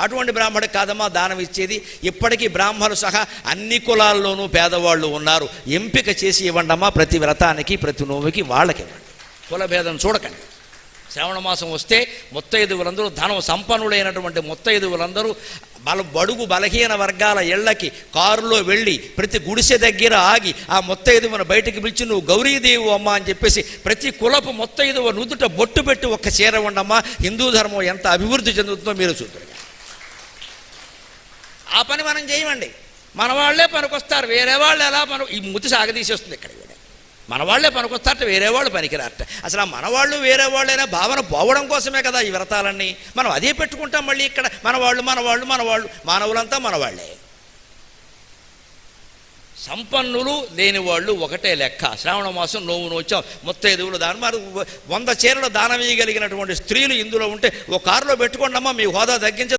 అటువంటి బ్రాహ్మడికి కాదమ్మా దానం ఇచ్చేది. ఇప్పటికీ బ్రాహ్మణులు సహా అన్ని కులాల్లోనూ పేదవాళ్ళు ఉన్నారు. ఎంపిక చేసి ఇవ్వండమ్మా ప్రతి వ్రతానికి ప్రతి నోవికి వాళ్ళకి ఇవ్వండి. కుల భేదం చూడకండి. శ్రావణ మాసం వస్తే ముత్తైదువులందరూ ధనం సంపన్నులైనటువంటి ముత్తైదువులందరూ బల బడుగు బలహీన వర్గాల ఇళ్ళకి కారులో వెళ్ళి ప్రతి గుడిసె దగ్గర ఆగి ఆ ముత్తైదువును బయటికి పిలిచి నువ్వు గౌరీదేవు అమ్మ అని చెప్పేసి ప్రతి కులపు ముత్తైదువ నుదుట బొట్టు పెట్టి ఒక్క చీర ఉండమ్మా. హిందూ ధర్మం ఎంత అభివృద్ధి చెందుతుందో మీరు చూద్దరు ఆ పని మనం చేయమండి. మన వాళ్ళే పనికొస్తారు వేరే వాళ్ళు ఎలా పని ఈ ముతి సాగదీసేస్తుంది ఇక్కడ మన వాళ్ళే పనికొస్తారట వేరే వాళ్ళు పనికిరారట. అసలు ఆ మన వాళ్ళు వేరే వాళ్ళైనా భావన పోవడం కోసమే కదా ఈ వ్రతాలన్నీ. మనం అదే పెట్టుకుంటాం మళ్ళీ ఇక్కడ. మన వాళ్ళు మన వాళ్ళు మన వాళ్ళు మానవులంతా మన వాళ్ళే సంపన్నులు లేని వాళ్ళు ఒకటే లెక్క. శ్రావణ మాసం నోవు నోచాం ముత్తైదువులు దాని. మరి వంద చీరలు దానం వేయగలిగినటువంటి స్త్రీలు ఇందులో ఉంటే ఓ కారులో పెట్టుకోండమ్మా మీ హోదా తగ్గించ